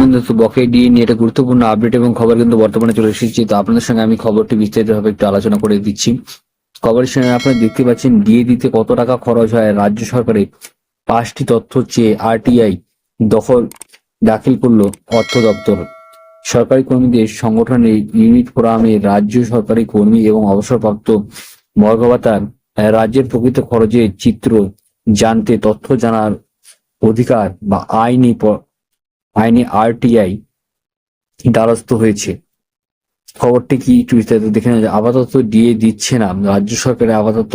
কিন্তু বকে ডিএ নিয়ে একটা গুরুত্বপূর্ণ আপডেট এবং খবর কিন্তু বর্তমানে চলে এসেছে। তো আপনাদের সঙ্গে আমি খবরটি বিস্তারিতভাবে একটু আলোচনা করে দিচ্ছি। খবরের সঙ্গে আপনারা দেখতে পাচ্ছেন ডিএ দিতে কত টাকা খরচ হয় রাজ্য সরকারের পাঁচটি তথ্য চেয়ে আরটিআই দখল দাখিল করল অর্থ দপ্তর। সরকারি কর্মীদের সংগঠনের ইউনিট ফোরামে রাজ্য সরকারি কর্মী এবং অবসরপ্রাপ্ত বর্গভাতার রাজ্যের প্রকৃত খরচের চিত্র জানতে তথ্য জানার অধিকার বা আইনি আইনি আরটিআই দ্বারস্থ হয়েছে। খবরটি কি একটু বিস্তারিত দেখে নেওয়া। আপাতত ডিএ দিচ্ছে না। রাজ্য সরকারের আপাতত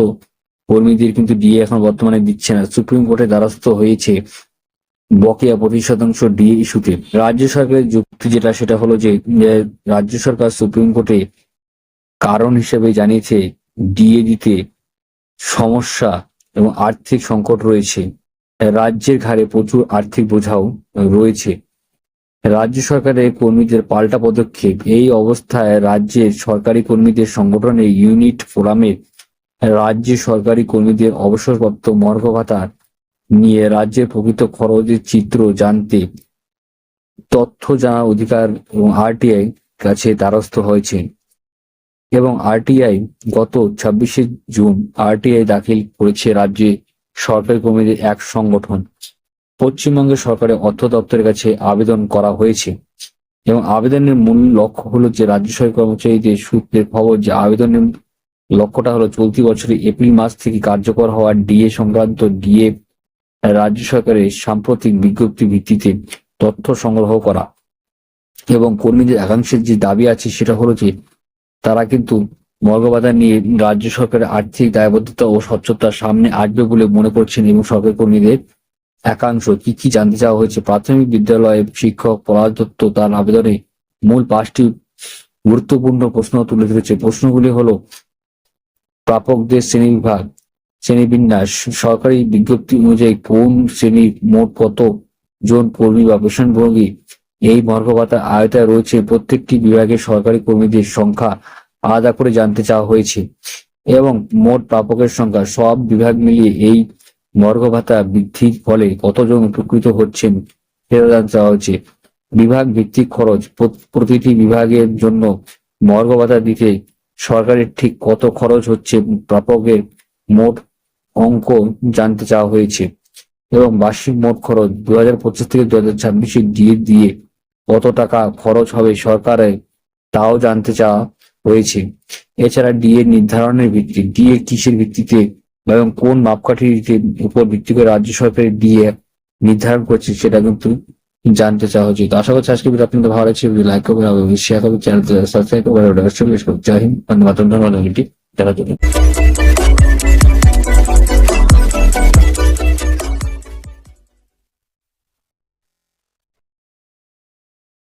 কর্মীদের কিন্তু ডিএ এখন বর্তমানে দিচ্ছে না। সুপ্রিম কোর্টে দ্বারস্থ হয়েছে বকেয়া পঁচিশ শতাংশ ডিএ ইস্যুতে। রাজ্য সরকারের যুক্তি যেটা, সেটা হলো যে রাজ্য সরকার সুপ্রিম কোর্টে কারণ হিসেবে জানিয়েছে, ডিএ দিতে সমস্যা এবং আর্থিক সংকট রয়েছে। রাজ্যের ঘাড়ে প্রচুর আর্থিক বোঝাও রয়েছে। রাজ্য সরকারের কর্মীদের পাল্টা পদক্ষেপ। এই অবস্থায় রাজ্যের সরকারি কর্মীদের সংগঠনের ইউনিট ফোরামের রাজ্য সরকারি কর্মীদের অবসরপ্রাপ্ত মর্গ ভাতা নিয়ে রাজ্যের প্রকৃত খরচের চিত্র জানতে তথ্য জানার অধিকার এবং আরটিআই কাছে দ্বারস্থ হয়েছে। এবং আরটিআই গত ছাব্বিশে জুন আরটিআই দাখিল করেছে রাজ্যে সরকারি কর্মীদের এক সংগঠন। পশ্চিমবঙ্গের সরকারের অর্থ দপ্তরের কাছে আবেদন করা হয়েছে এবং আবেদনের মূল লক্ষ্য হলো যে রাজ্য সরকার কর্মচারীদের সূত্রের খবর যে আবেদনের লক্ষ্যটা হলো চলতি বছরের এপ্রিল মাস থেকে কার্যকর হওয়া ডিএ সংক্রান্ত ডিএ রাজ্য সরকারের সাম্প্রতিক বিজ্ঞপ্তি ভিত্তিতে তথ্য সংগ্রহ করা। এবং কর্মীদের একাংশের যে দাবি আছে সেটা হলো যে তারা কিন্তু মর্গবাদা নিয়ে রাজ্য সরকারের আর্থিক দায়বদ্ধতা ও স্বচ্ছতার সামনে আসবে বলে মনে করছেন এবং সরকার কর্মীদের একাংশ। কি কি জানতে চাওয়া হয়েছে? প্রাথমিক বিদ্যালয়ে শিক্ষক পলাশ দত্ত তার আবেদনে মূল পাঁচটি গুরুত্বপূর্ণ প্রশ্ন তুলে ধরেছে। প্রশ্নগুলি হলো, প্রাপকদের শ্রেণীবিভাগ শ্রেণীবিন্যাস, সরকারি বিজ্ঞপ্তি অনুযায়ী কোন শ্রেণির মোট কত জন কর্মী বা পেশনভোগী এই মর্গ ভাতার আয়তায় রয়েছে প্রত্যেকটি বিভাগের সরকারি কর্মীদের সংখ্যা আলাদা করে জানতে চাওয়া হয়েছে। এবং মোট প্রাপকের সংখ্যা সব বিভাগ মিলিয়ে এই মর্গ ভাতা বৃদ্ধির ফলে কতজন উপকৃত হচ্ছেন সেটা জানতে চাওয়া হয়েছে। বিভাগ ভিত্তিক খরচ প্রতিটি বিভাগের জন্য মর্গ ভাতা দিতে সরকারের ঠিক কত খরচ হচ্ছে প্রাপকের মোট অঙ্ক জানতে চাওয়া হয়েছে। এবং বার্ষিক মোট খরচ দু হাজার পঁচিশ থেকে দু হাজার ছাব্বিশে ডিএ দিয়ে কত টাকা খরচ হবে সরকারে তাও জানতে চাওয়া হয়েছে এছাড়া ডি এর নির্ধারণের ভিত্তি ডি এ কিসের ভিত্তিতে এবং কোন মাপকাঠির উপর ভিত্তি করে রাজ্য সরকারের ডি এ নির্ধারণ করছে সেটা কিন্তু জানতে চাওয়া উচিত আশা করছি আজকে ভিডিও আপনাদের ভালো লাগছে লাইক করবেন এবং শেয়ার করবেন চ্যানেল সাবস্ক্রাইব করবেন জয় হিন্দ ধন্যবাদ ধন্যবাদ দেখার জন্য